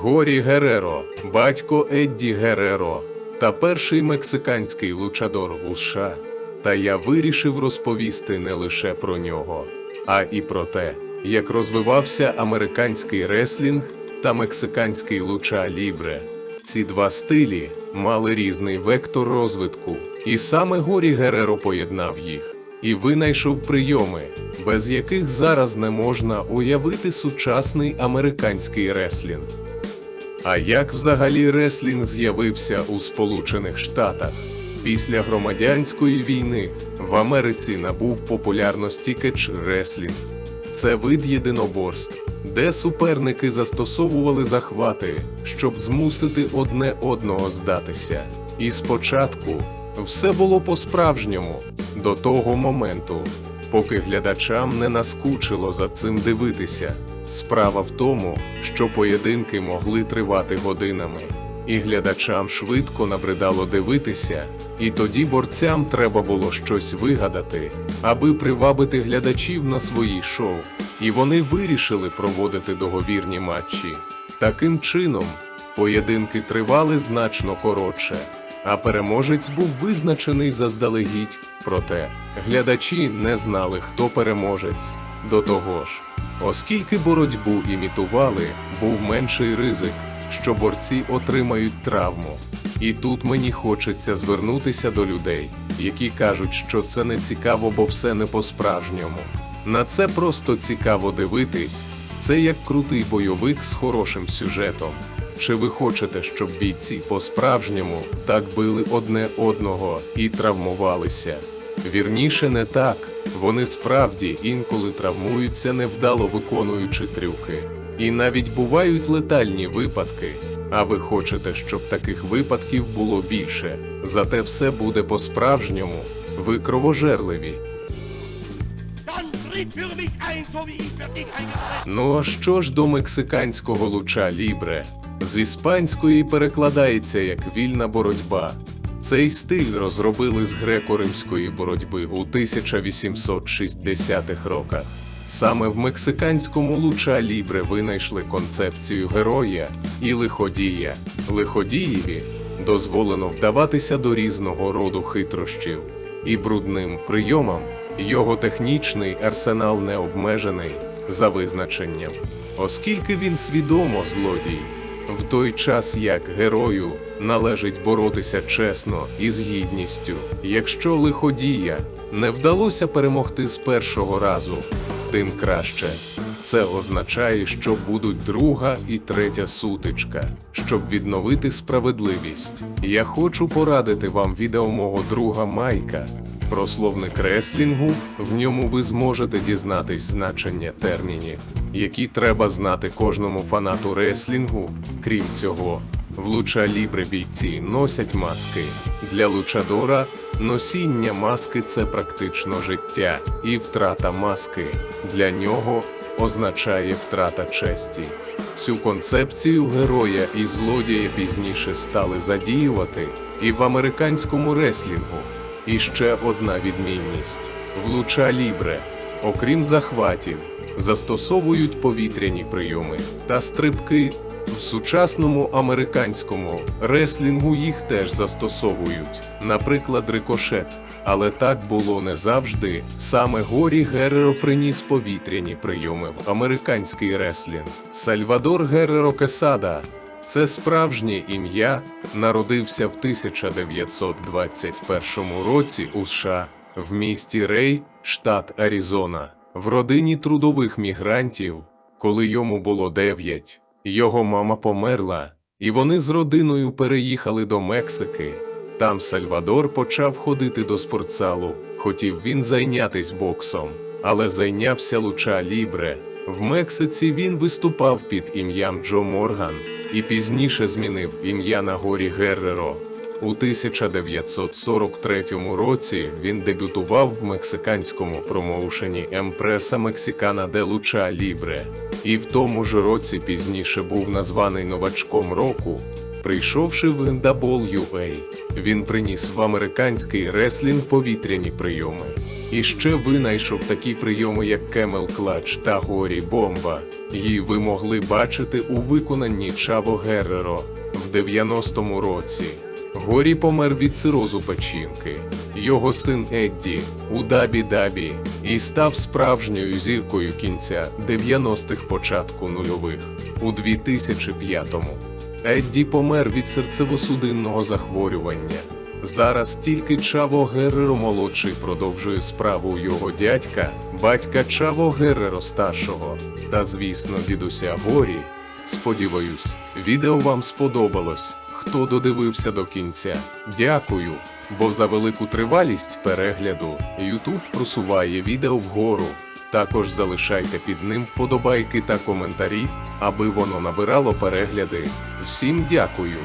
Горі Гереро, батько Едді Гереро та перший мексиканський лучадор у США. Та я вирішив розповісти не лише про нього, а і про те, як розвивався американський реслінг та мексиканський луча лібре. Ці два стилі мали різний вектор розвитку, і саме Горі Гереро поєднав їх і винайшов прийоми, без яких зараз не можна уявити сучасний американський реслінг. А як взагалі реслінг з'явився у Сполучених Штатах? Після громадянської війни в Америці набув популярності кетч-реслінг. Це вид єдиноборств, де суперники застосовували захвати, щоб змусити одне одного здатися. І спочатку все було по-справжньому до того моменту, поки глядачам не наскучило за цим дивитися. Справа в тому, що поєдинки могли тривати годинами, і глядачам швидко набридало дивитися, і тоді борцям треба було щось вигадати, аби привабити глядачів на свої шоу, і вони вирішили проводити договірні матчі. Таким чином, поєдинки тривали значно коротше, а переможець був визначений заздалегідь. Проте глядачі не знали, хто переможець. До того ж, оскільки боротьбу імітували, був менший ризик, що борці отримають травму. І тут мені хочеться звернутися до людей, які кажуть, що це не цікаво, бо все не по-справжньому. На це просто цікаво дивитись. Це як крутий бойовик з хорошим сюжетом. Чи ви хочете, щоб бійці по-справжньому так били одне одного і травмувалися? Вірніше не так. Вони справді інколи травмуються, невдало виконуючи трюки. І навіть бувають летальні випадки. А ви хочете, щоб таких випадків було більше. Зате все буде по-справжньому. Ви кровожерливі. Ну а що ж до мексиканського луча лібре? З іспанської перекладається як вільна боротьба. Цей стиль розробили з греко-римської боротьби у 1860-х роках. Саме в мексиканському луча лібре винайшли концепцію героя і лиходія. Лиходієві дозволено вдаватися до різного роду хитрощів і брудним прийомам. Його технічний арсенал не обмежений за визначенням, оскільки він свідомо злодій, в той час як герою належить боротися чесно і з гідністю. Якщо лиходія не вдалося перемогти з першого разу, тим краще. Це означає, що будуть друга і третя сутичка, щоб відновити справедливість. Я хочу порадити вам відео мого друга Майка про словник реслінгу. В ньому ви зможете дізнатись значення термінів, які треба знати кожному фанату реслінгу. Крім цього, в луча лібре бійці носять маски. Для лучадора носіння маски це практично життя, і втрата маски для нього означає втрата честі. Цю концепцію героя і злодія пізніше стали задіювати і в американському реслінгу. І ще одна відмінність: в луча лібре, окрім захватів, застосовують повітряні прийоми та стрибки. В сучасному американському реслінгу їх теж застосовують, наприклад, рикошет. Але так було не завжди. Саме Горі Гереро приніс повітряні прийоми в американський реслінг. Сальвадор Гереро Кесада це справжнє ім'я, народився в 1921 році у США в місті Рей, штат Аризона, в родині трудових мігрантів, коли йому було 9. Його мама померла, і вони з родиною переїхали до Мексики. Там Сальвадор почав ходити до спортзалу. Хотів він зайнятись боксом, але зайнявся луча лібре. В Мексиці він виступав під ім'ям Джо Морган і пізніше змінив ім'я на горі Герреро. У 1943 році він дебютував в мексиканському промоушені Емпреса Мексикана де Луча Лібре, і в тому ж році пізніше був названий новачком року. Прийшовши в NWA, він приніс в американський реслінг повітряні прийоми. І ще винайшов такі прийоми, як Кемел Клач та Горі Бомба. Її ви могли бачити у виконанні Чаво Герреро в 90-му році. Горі помер від цирозу печінки. Його син Едді у Дабі Дабі і став справжньою зіркою кінця 90-х початку нульових у 2005-му. Едді помер від серцево-судинного захворювання. Зараз тільки Чаво Герреро молодший продовжує справу його дядька, батька Чаво Герреро старшого та, звісно, дідуся Горі. Сподіваюсь, відео вам сподобалось. Хто додивився до кінця, дякую, бо за велику тривалість перегляду YouTube просуває відео вгору. Також залишайте під ним вподобайки та коментарі, аби воно набирало перегляди. Всім дякую!